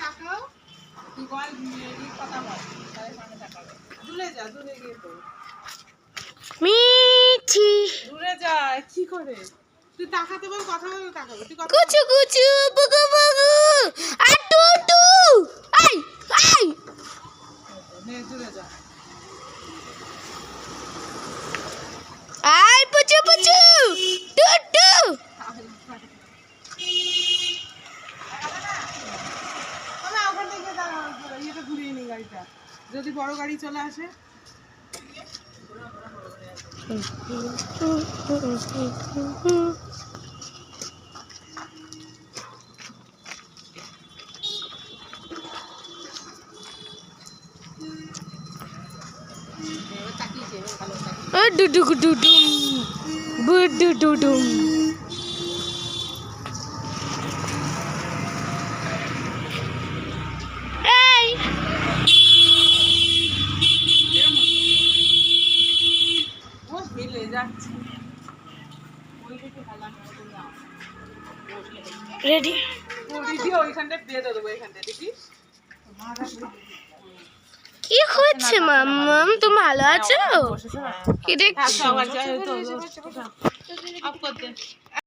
তাকাও তুই মিঠি। দূরে যা কি করে তুই তাকাতে বল কথা বল তাকাবে তুই কুচু কুচু, বুগু বুগু। আর টু টু আই আই। দূরে যা গাড়িটা। যদি বড় গাড়ি চলে আসে? ও ডু ডু ডু রেডি দিদি ওইখানটা দিয়ে দেবো দেখিস কি হচ্ছে মাম্মাম? তুমি ভালো আছো? কি দেখছ?